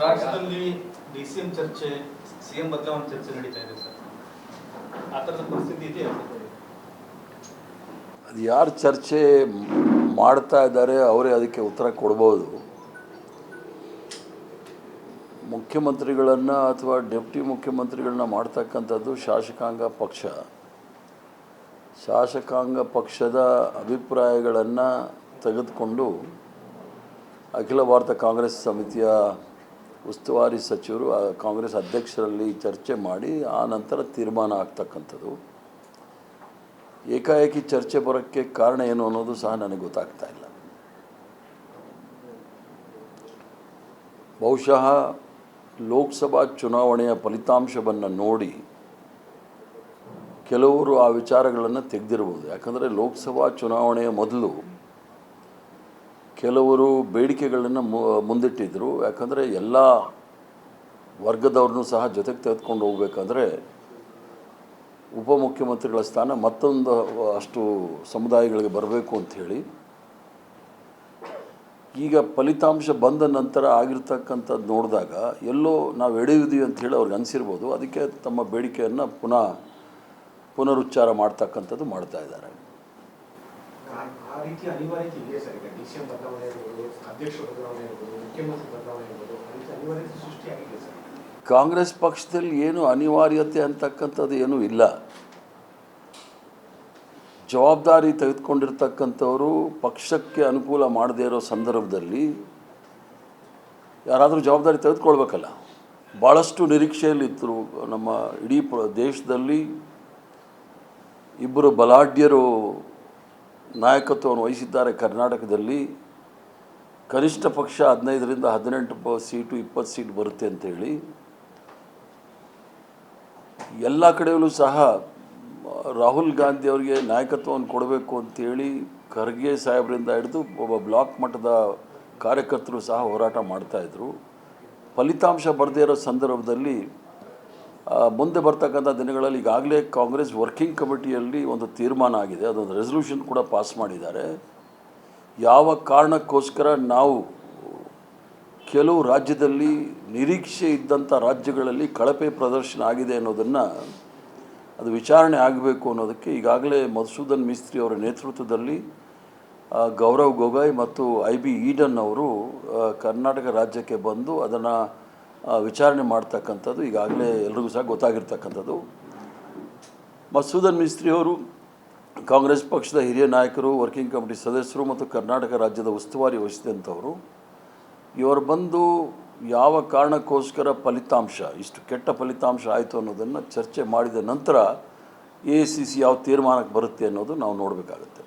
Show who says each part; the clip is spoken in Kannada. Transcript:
Speaker 1: ರಾಜ್ಯದಲ್ಲಿ ಡಿ ಸಿ ಎಂ ಚರ್ಚೆ, ಸಿ ಎಂ ಬದಲಾವಣೆ ಚರ್ಚೆ ನಡೀತಾ ಇದೆ ಸರ್. ಆ ಪರಿಸ್ಥಿತಿ ಇದೆ
Speaker 2: ಅದು ಯಾರು ಚರ್ಚೆ ಮಾಡ್ತಾ ಇದ್ದಾರೆ, ಅವರೇ ಅದಕ್ಕೆ ಉತ್ತರ ಕೊಡ್ಬೋದು. ಮುಖ್ಯಮಂತ್ರಿಗಳನ್ನು ಅಥವಾ ಡೆಪ್ಟಿ ಮುಖ್ಯಮಂತ್ರಿಗಳನ್ನ ಮಾಡ್ತಕ್ಕಂಥದ್ದು ಶಾಸಕಾಂಗ ಪಕ್ಷ. ಶಾಸಕಾಂಗ ಪಕ್ಷದ ಅಭಿಪ್ರಾಯಗಳನ್ನು ತೆಗೆದುಕೊಂಡು ಅಖಿಲ ಭಾರತ ಕಾಂಗ್ರೆಸ್ ಸಮಿತಿಯ ಉಸ್ತುವಾರಿ ಸಚಿವರು ಕಾಂಗ್ರೆಸ್ ಅಧ್ಯಕ್ಷರಲ್ಲಿ ಚರ್ಚೆ ಮಾಡಿ, ಆ ನಂತರ ತೀರ್ಮಾನ ಆಗ್ತಕ್ಕಂಥದ್ದು. ಏಕಾಏಕಿ ಚರ್ಚೆ ಬರೋಕ್ಕೆ ಕಾರಣ ಏನು ಅನ್ನೋದು ಸಹ ನನಗೆ ಗೊತ್ತಾಗ್ತಾ ಇಲ್ಲ. ಬಹುಶಃ ಲೋಕಸಭಾ ಚುನಾವಣೆಯ ಫಲಿತಾಂಶವನ್ನು ನೋಡಿ ಕೆಲವರು ಆ ವಿಚಾರಗಳನ್ನು ತೆಗೆದಿರ್ಬೋದು. ಯಾಕಂದರೆ ಲೋಕಸಭಾ ಚುನಾವಣೆಯ ಮೊದಲು ಕೆಲವರು ಬೇಡಿಕೆಗಳನ್ನು ಮುಂದಿಟ್ಟಿದ್ದರು ಯಾಕಂದರೆ ಎಲ್ಲ ವರ್ಗದವ್ರನ್ನೂ ಸಹ ಜೊತೆಗೆ ತೆಗೆದುಕೊಂಡು ಹೋಗ್ಬೇಕಂದ್ರೆ ಉಪಮುಖ್ಯಮಂತ್ರಿಗಳ ಸ್ಥಾನ ಮತ್ತೊಂದು ಅಷ್ಟು ಸಮುದಾಯಗಳಿಗೆ ಬರಬೇಕು ಅಂಥೇಳಿ ಈಗ ಫಲಿತಾಂಶ ಬಂದ ನಂತರ ಆಗಿರ್ತಕ್ಕಂಥದ್ದು ನೋಡಿದಾಗ ಎಲ್ಲೋ ನಾವು ಹೇಳಿದೀವಿ ಅಂತ ಹೇಳಿ ಅವ್ರಿಗೆ ಅನಿಸಿರ್ಬೋದು. ಅದಕ್ಕೆ ತಮ್ಮ ಬೇಡಿಕೆಯನ್ನು ಪುನಃ ಪುನರುಚ್ಚಾರ ಮಾಡ್ತಕ್ಕಂಥದ್ದು ಮಾಡ್ತಾ ಇದ್ದಾರೆ.
Speaker 3: ಆ- ರೀತಿ ಅನಿವಾರ್ಯತೆ ಇದೆ ಸರ್. ಈಗ ಡಿ ಸಿ ಎಂ ಬದಲಾವಣೆ ಇರ್ಬೋದು ಅಧ್ಯಕ್ಷ ಬದಲಾವಣೆ ಇರ್ಬೋದು ಮುಖ್ಯಮಂತ್ರಿ ಬದಲಾವಣೆ ಇರ್ಬೋದು ಆ ರೀತಿ ಅನಿವಾರ್ಯತೆ ಸೃಷ್ಟಿಯಾಗಿದೆ ಸರ್.
Speaker 2: ಕಾಂಗ್ರೆಸ್ ಪಕ್ಷದಲ್ಲಿ ಏನು ಅನಿವಾರ್ಯತೆ ಅಂತಕ್ಕಂಥದ್ದು ಏನೂ ಇಲ್ಲ. ಜವಾಬ್ದಾರಿ ತೆಗೆದುಕೊಂಡಿರ್ತಕ್ಕಂಥವರು ಪಕ್ಷಕ್ಕೆ ಅನುಕೂಲ ಮಾಡದೇ ಇರೋ ಸಂದರ್ಭದಲ್ಲಿ ಯಾರಾದರೂ ಜವಾಬ್ದಾರಿ ತೆಗೆದುಕೊಳ್ಬೇಕಲ್ಲ. ಭಾಳಷ್ಟು ನಿರೀಕ್ಷೆಯಲ್ಲಿದ್ದರು ನಮ್ಮ ಇಡೀ ದೇಶದಲ್ಲಿ ಇಬ್ಬರು ಬಲಾಢ್ಯರು ನಾಯಕತ್ವವನ್ನು ವಹಿಸಿದ್ದಾರೆ ಕರ್ನಾಟಕದಲ್ಲಿ. ಕನಿಷ್ಠ ಪಕ್ಷ ಹದಿನೈದರಿಂದ ಹದಿನೆಂಟು ಪ ಸೀಟು ಇಪ್ಪತ್ತು ಸೀಟ್ ಬರುತ್ತೆ ಅಂತೇಳಿ. ಎಲ್ಲ ಕಡೆಯಲ್ಲೂ ಸಹ ರಾಹುಲ್ ಗಾಂಧಿ ಅವರಿಗೆ ನಾಯಕತ್ವವನ್ನು ಕೊಡಬೇಕು ಅಂತೇಳಿ ಖರ್ಗೆ ಸಾಹೇಬರಿಂದ ಹಿಡಿದು ಒಬ್ಬ ಬ್ಲಾಕ್ ಮಟ್ಟದ ಕಾರ್ಯಕರ್ತರು ಸಹ ಹೋರಾಟ ಮಾಡ್ತಾಯಿದ್ರು ಫಲಿತಾಂಶ ಬರದೇ ಇರೋ ಸಂದರ್ಭದಲ್ಲಿ ಮುಂದೆ ಬರ್ತಕ್ಕಂಥ ದಿನಗಳಲ್ಲಿ ಈಗಾಗಲೇ ಕಾಂಗ್ರೆಸ್ ವರ್ಕಿಂಗ್ ಕಮಿಟಿಯಲ್ಲಿ ಒಂದು ತೀರ್ಮಾನ ಆಗಿದೆ. ಅದೊಂದು ರೆಸಲ್ಯೂಷನ್ ಕೂಡ ಪಾಸ್ ಮಾಡಿದ್ದಾರೆ. ಯಾವ ಕಾರಣಕ್ಕೋಸ್ಕರ ನಾವು ಕೆಲವು ರಾಜ್ಯದಲ್ಲಿ ನಿರೀಕ್ಷೆ ಇದ್ದಂಥ ರಾಜ್ಯಗಳಲ್ಲಿ ಕಳಪೆ ಪ್ರದರ್ಶನ ಆಗಿದೆ ಅನ್ನೋದನ್ನು ಅದು ವಿಚಾರಣೆ ಆಗಬೇಕು ಅನ್ನೋದಕ್ಕೆ ಈಗಾಗಲೇ ಮಧುಸೂದನ್ ಮಿಸ್ತ್ರಿ ಅವರ ನೇತೃತ್ವದಲ್ಲಿ ಗೌರವ್ ಗೊಗೊಯ್ ಮತ್ತು ಐ ಬಿ ಈಡನ್ ಅವರು ಕರ್ನಾಟಕ ರಾಜ್ಯಕ್ಕೆ ಬಂದು ಅದನ್ನು ವಿಚಾರಣೆ ಮಾಡ್ತಕ್ಕಂಥದ್ದು ಈಗಾಗಲೇ ಎಲ್ರಿಗೂ ಸಹ ಗೊತ್ತಾಗಿರ್ತಕ್ಕಂಥದ್ದು. ಮಸೂದನ್ ಮಿಸ್ತ್ರಿ ಅವರು ಕಾಂಗ್ರೆಸ್ ಪಕ್ಷದ ಹಿರಿಯ ನಾಯಕರು, ವರ್ಕಿಂಗ್ ಕಮಿಟಿ ಸದಸ್ಯರು ಮತ್ತು ಕರ್ನಾಟಕ ರಾಜ್ಯದ ಉಸ್ತುವಾರಿ ವಹಿಸಿದಂಥವರು, ಇವರು ಬಂದು ಯಾವ ಕಾರಣಕ್ಕೋಸ್ಕರ ಫಲಿತಾಂಶ, ಇಷ್ಟು ಕೆಟ್ಟ ಫಲಿತಾಂಶ ಆಯಿತು ಅನ್ನೋದನ್ನು ಚರ್ಚೆ ಮಾಡಿದ ನಂತರ ಎ ಸಿ ಸಿ ಯಾವ ತೀರ್ಮಾನಕ್ಕೆ ಬರುತ್ತೆ ಅನ್ನೋದು ನಾವು ನೋಡಬೇಕಾಗುತ್ತೆ.